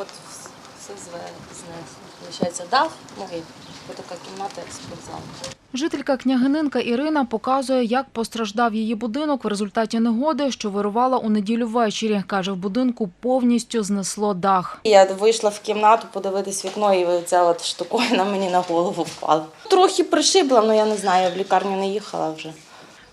от все зве- знесло. Получається, дах, ну і така кімната, як спортзал. Жителька княгининка Ірина показує, як постраждав її будинок в результаті негоди, що вирувала у неділю ввечері. Каже, в будинку повністю знесло дах. Я вийшла в кімнату подивитись вікно, і ця от штуковина мені на голову впала. Трохи пришибла, але я не знаю, я в лікарню не їхала вже.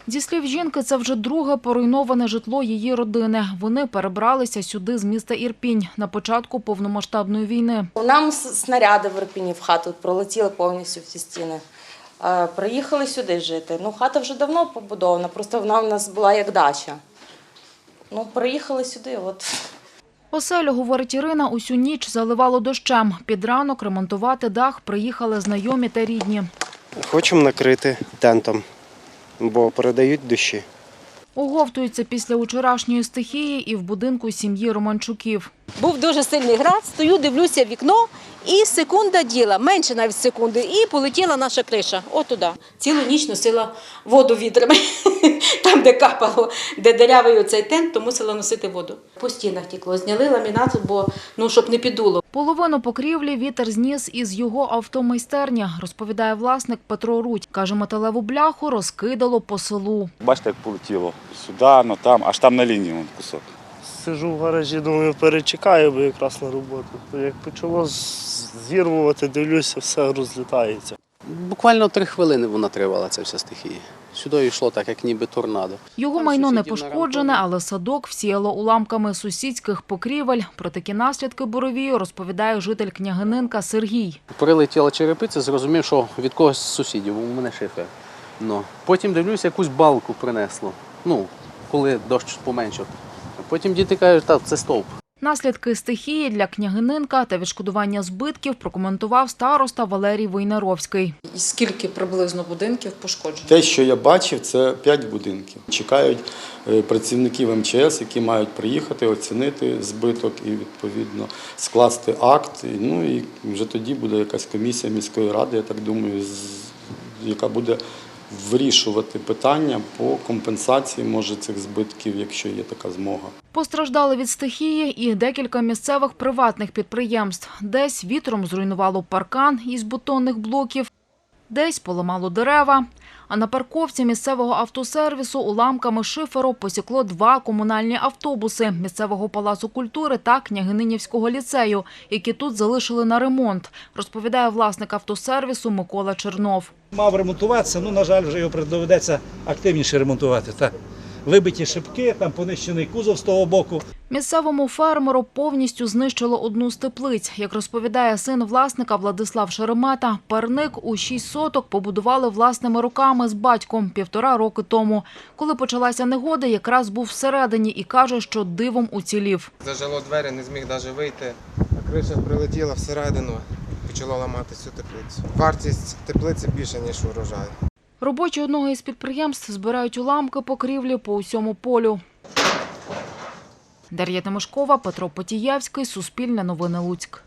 Зі слів жінки, це вже друге поруйноване житло її родини. Вони перебралися сюди з міста Ірпінь на початку повномасштабної війни. Нам снаряди в Ірпіні в хату пролетіли повністю всі стіни. Приїхали сюди жити. Ну, хата вже давно побудована, просто вона в нас була як дача. Ну, приїхали сюди, от. Оселю, говорить Ірина, усю ніч заливало дощем. Під ранок ремонтувати дах приїхали знайомі та рідні. Хочемо накрити тентом, бо передають душі. Оговтуються після учорашньої стихії і в будинку сім'ї Романчуків. Був дуже сильний град, стою, дивлюся в вікно, і секунда діла, менше навіть секунди, і полетіла наша криша. Отуда. Цілу ніч носила воду вітрами. Там, де капало, де дерявий оцей тент, то мусила носити воду. По стінах тікло, зняли ламінат, бо ну щоб не підуло. Половину покрівлі вітер зніс із його автомайстерні, розповідає власник Петро Рудь. Каже, металеву бляху розкидало по селу. Бачите, як полетіло сюди, ну там, аж там на лінії кусок. Сижу в гаражі, думаю, перечекаю, бо якраз на роботу. То як почало зірвувати, дивлюся, все розлітається. Буквально три хвилини вона тривала, ця вся стихія. Сюди йшло так, як ніби торнадо. Його майно не пошкоджене, але садок всіяло уламками сусідських покрівель. Про такі наслідки буровію розповідає житель княгининка Сергій. Прилетіла черепиця, зрозумів, що від когось з сусідів, у мене шифер. Ну. Потім дивлюся, якусь балку принесло. Ну, коли дощ поменшав. А потім діти кажуть, так, це стовп. Наслідки стихії для княгининка та відшкодування збитків прокоментував староста Валерій Войнаровський. І скільки приблизно будинків пошкоджено? Те, що я бачив, це 5 будинків. Чекають е, працівників МЧС, які мають приїхати, оцінити збиток і відповідно скласти акт. Ну і вже тоді буде якась комісія міської ради, я так думаю, яка буде вирішувати питання по компенсації може цих збитків, якщо є така змога. Постраждали від стихії і декілька місцевих приватних підприємств. Десь вітром зруйнувало паркан із бетонних блоків, десь поламало дерева. А на парковці місцевого автосервісу уламками шиферу посікло два комунальні автобуси місцевого палацу культури та Княгининівського ліцею, які тут залишили на ремонт, розповідає власник автосервісу Микола Чернов. Мав ремонтуватися, ну, на жаль, вже його доведеться активніше ремонтувати. Так. Вибиті шибки, там понищений кузов з того боку. Місцевому фермеру повністю знищило одну з теплиць. Як розповідає син власника Владислав Шеремета, парник у 6 соток побудували власними руками з батьком півтора роки тому. Коли почалася негода, якраз був всередині і каже, що дивом уцілів. Зажило двері, не зміг навіть вийти. А криша прилетіла всередину, почала ламати всю теплицю. Вартість теплиці більше, ніж урожай. Робочі одного із підприємств збирають уламки покрівлі по усьому полю. Дар'я Тимошкова, Петро Потіявський, Суспільне новини Луцьк.